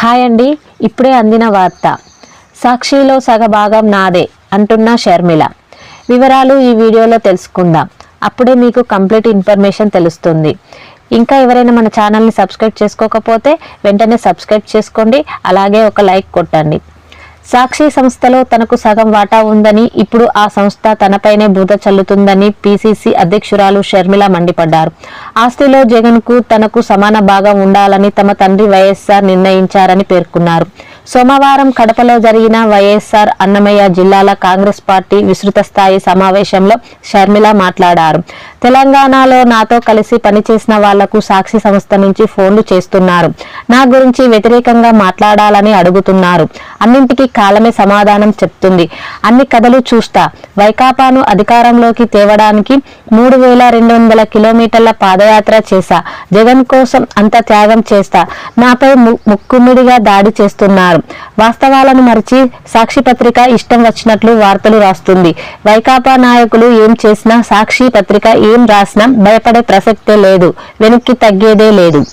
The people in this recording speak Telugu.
హాయ్ అండి ఇప్పుడే అందిన వార్త. సాక్షిలో సగభాగం నాదే అంటున్న షర్మిల. వివరాలు ఈ వీడియోలో తెలుసుకుందాం. అప్పుడే మీకు కంప్లీట్ ఇన్ఫర్మేషన్ తెలుస్తుంది. ఇంకా ఎవరైనా మన ఛానల్ని సబ్స్క్రైబ్ చేసుకోకపోతే వెంటనే సబ్స్క్రైబ్ చేసుకోండి అలాగే ఒక లైక్ కొట్టండి. సాక్షి సంస్థలో తనకు సగం వాటా ఉందని ఇప్పుడు ఆ సంస్థ తనపైనే బూత చల్లుతుందని పిసిసి అధ్యక్షురాలు షర్మిల మండిపడ్డారు. ఆస్తిలో జగన్కు తనకు సమాన భాగం ఉండాలని తమ తండ్రి వైఎస్ఆర్ నిర్ణయించారని పేర్కొన్నారు. సోమవారం కడపలో జరిగిన వైఎస్ఆర్ అన్నమయ్య జిల్లాల కాంగ్రెస్ పార్టీ విస్తృత స్థాయి సమావేశంలో షర్మిల మాట్లాడారు. తెలంగాణలో నాతో కలిసి పనిచేసిన వాళ్ళకు సాక్షి సంస్థ నుంచి ఫోన్లు చేస్తున్నారు. నా గురించి వ్యతిరేకంగా మాట్లాడాలని అడుగుతున్నారు. అన్నింటికీ కాలమే సమాధానం చెప్తుంది. అన్ని కథలు చూస్తా. వైకాపాను అధికారంలోకి తేవడానికి మూడు వేల రెండు వందల కిలోమీటర్ల పాదయాత్ర చేశా. జగన్ కోసం అంత త్యాగం చేస్తా. నాపై ము- ముక్కుమిడిగా దాడి చేస్తున్నారు. వాస్తవాలను మరిచి సాక్షి పత్రిక ఇష్టం వచ్చినట్లు వార్తలు రాస్తుంది. వైకాపా నాయకులు ఏం చేసినా సాక్షి పత్రిక ఏం రాసినా భయపడే ప్రసక్తే లేదు. వెనక్కి తగ్గేదే లేదు.